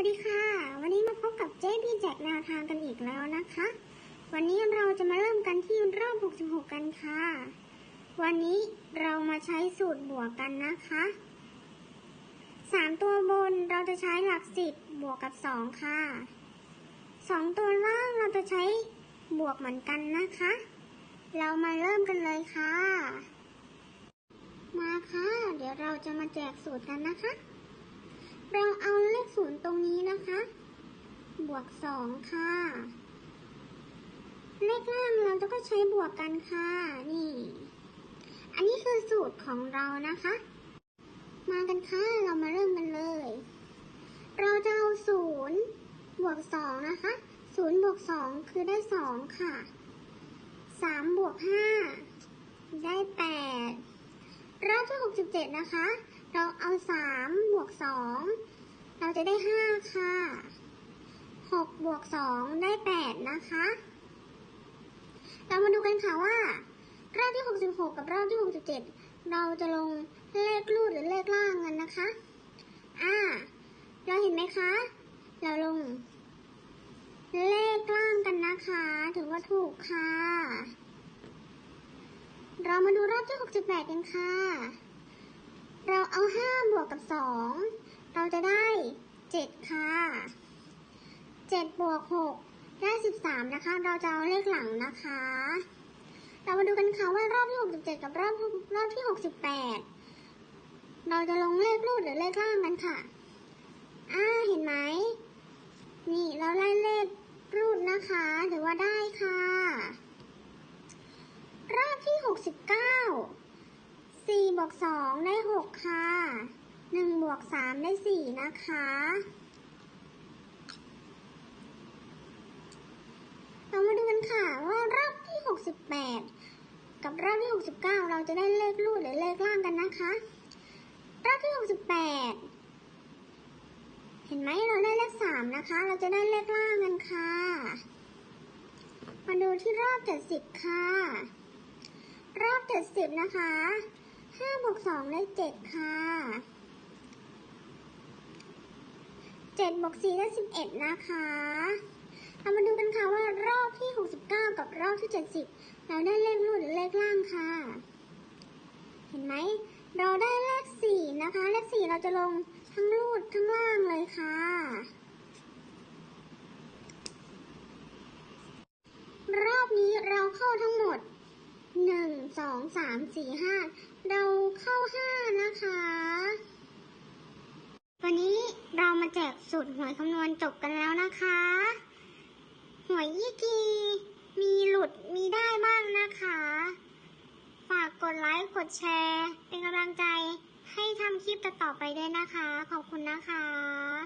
วัสดีค่ะ วันนี้มาพบกับเจ๊พี่แจกแนวทางกันอีกแล้วนะคะ วันนี้เราจะมาเริ่มกันที่รอบ 66 กันค่ะ วันนี้เรามาใช้สูตรบวกกันนะคะสามตัวบนเราจะใช้หลักสิบบวกกับสองค่ะสองตัวล่างเราจะใช้บวกเหมือนกันนะคะ เรามาเริ่มกันเลยค่ะ มาค่ะ เดี๋ยวเราจะมาแจกสูตรกันนะคะเราเอาเลขศูนย์ตรงนี้นะคะ บ วกสองค่ะ เลขล่างเราจะก็ใช้บวกกันค่ะ นี่ อันนี้คือสูตรของเรานะคะ มากันค่ะ เรามาเริ่มกันเลย เราจะเอาศูนย์บวกสองนะคะศูนย์บวกสองคือได้สองค่ะสามบวกห้าได้แปดรอบที่หกสิบเจ็ดนะคะ เราเอาสามบวกสองเราจะได้ห้าค่ะ หกบวกสองได้แปดนะคะ เรามาดูกันค่ะว่า รอบที่หกสิบหกกับรอบที่หกสิบเจ็ดเราจะลงเลขรูดหรือเลขล่างกันนะคะ อ่า เราเห็นไหมคะ เราลง เลขล่างกันนะคะ ถือว่าถูกค่ะ เรามาดูรอบที่ 68 กันค่ะ เราเอา 5 บวกกับ 2 เราจะได้ 7 ค่ะ 7บวก6ได้ 13 นะคะ เราจะเอาเลขหลังนะคะ เรามาดูกันค่ะว่ารอบที่ 67 กับรอบรอบที่ 68 เราจะลงเลขรูดหรือเลขล่างกันค่ะ อ่า เห็นไหม นี่เราไล่เลขรูดนะคะถือว่าได้ค่ะ รอบที่ 69 4บวก2ได้ 6 ค่ะ 1บวก3ได้ 4 นะคะ เรามาดูกันค่ะว่ารอบที่ 68 กับรอบที่ 69 เราจะได้เลขรูดหรือเลขล่างกันนะคะรอบที่ 68 เห็นไหมเราได้เลขสามนะคะ เราจะได้เลขล่างกันค่ะ มาดูที่รอบเจ็ดสิบค่ะ รอบเจ็ดสิบนะคะห้าบวกสองได้เจ็ดค่ะเจ็ดบวกสี่ได้สิบเอ็ดนะคะ เรามาดูกันค่ะว่ารอบที่หากับรอบที่เจ็ดสิบเราได้เลขรูดหรือเลขล่างค่ะ เห็นไหม เราได้เลขสี่นะคะ เลขสี่เราจะลงทั้งรูดทั้งล่างเลยค่ะ รอบนี้เราเข้าทั้งหมดหนึ่งสองสามสี่ห้าเราเข้าห้านะคะวันนี้เรามาแจกสูตรหวยคำนวณจบกันแล้วนะคะ หวยยี่กีมีหลุดมีได้บ้างนะคะ ฝากกดไล ค์กดแชร์ เป็นกำลังใจให้ทำคลิปต่อๆไปด้วยนะคะ ขอบคุณนะคะ